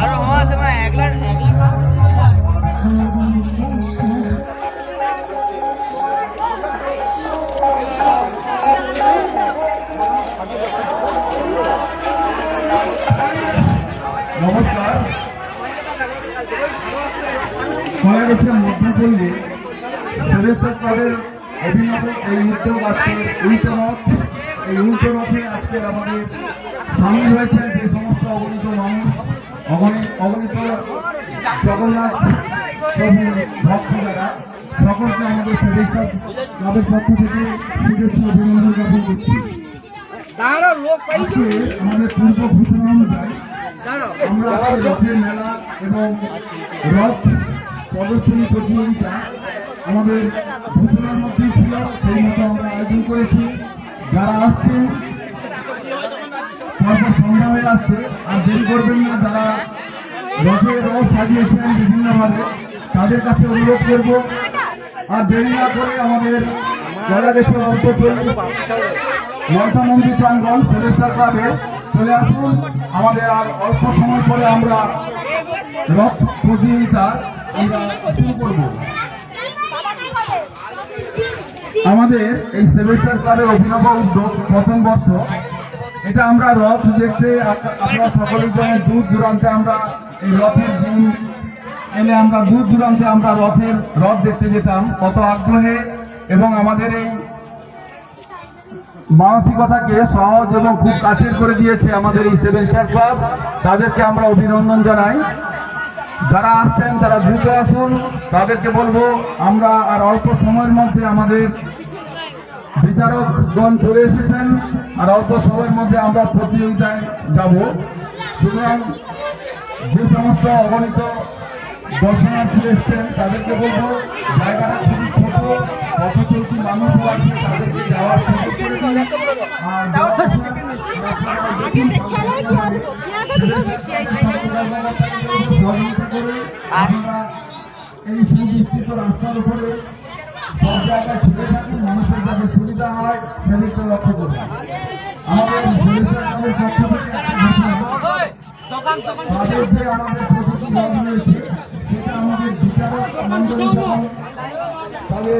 আর হওয়া আছে মানে এক লাখ এক লাখ ক্লাবের অভিনব এই উদ্যোগ আজকে এই উল্টো আজকে আমাদের সামিল হয়েছে যে সমস্ত অগণিত মানুষ অগণিত অগণিত জগন্নাথ প্রভুর ভক্ত যারা সকলকে আমাদের সুরেশ্বর ক্লাবের পক্ষ থেকে শুভেচ্ছা অভিনন্দন জ্ঞাপন করছি আজকে আমাদের পূর্ব আমরা রথের মেলা এবং রথ প্রদর্শনী প্রতিযোগিতা আমাদের ঘোষণার মধ্যেই ছিল সেই মতো আমরা আয়োজন করেছি। যারা আসছে তারপর সন্ধ্যা হয়ে আসছে আর দেরি করবেন না যারা রথের রথ সাজিয়েছেন বিভিন্নভাবে তাদের কাছে অনুরোধ করব আর দেরি না করে আমাদের যারা গেছে অল্প মমতা মন্দির প্রাঙ্গন প্রবেশটা ক্লাবে চলে আসুন। আমাদের আর অল্প সময় পরে আমরা রথ প্রতিযোগিতা আমরা শুরু করব। আমাদের এই সেভেস্টার ক্লাবের অভিনব উদ্যোগ প্রথম বর্ষ। এটা আমরা রথ দেখতে আপ- আপনারা সকলের জন্য দূর দূরান্তে আমরা এই রথের দিন এলে আমরা দূর দূরান্তে আমরা রথের রথ দেখতে যেতাম। কত আগ্রহে এবং আমাদের এই মানসিকতাকে সহজ এবং খুব কাছের করে দিয়েছে আমাদের এই সেভেন স্টার ক্লাব তাদেরকে আমরা অভিনন্দন জানাই। যারা আসছেন, তারা দ্রুত আসুন। তাদেরকে বলব, আমরা আর অল্প সময়ের মধ্যে আমাদের বিচারকগণ চলে এসেছেন। আর অল্প সময়ের মধ্যে আমরা প্রতিযোগিতায় যাব। সুতরাং যে সমস্ত অগণিত দর্শনার্থী এসছেন, তাদেরকে বলব, জায়গাটা খুবই চলতি মানুষও আছে তাদেরকে যাওয়ার এই সুবিস্তৃত রাস্তার উপরে সব জায়গায় ছুটে থাকি মানুষের যাতে সুবিধা হয় সেদিকটা লক্ষ্য আমাদের পক্ষ থেকে সেটা বিচারক তাদের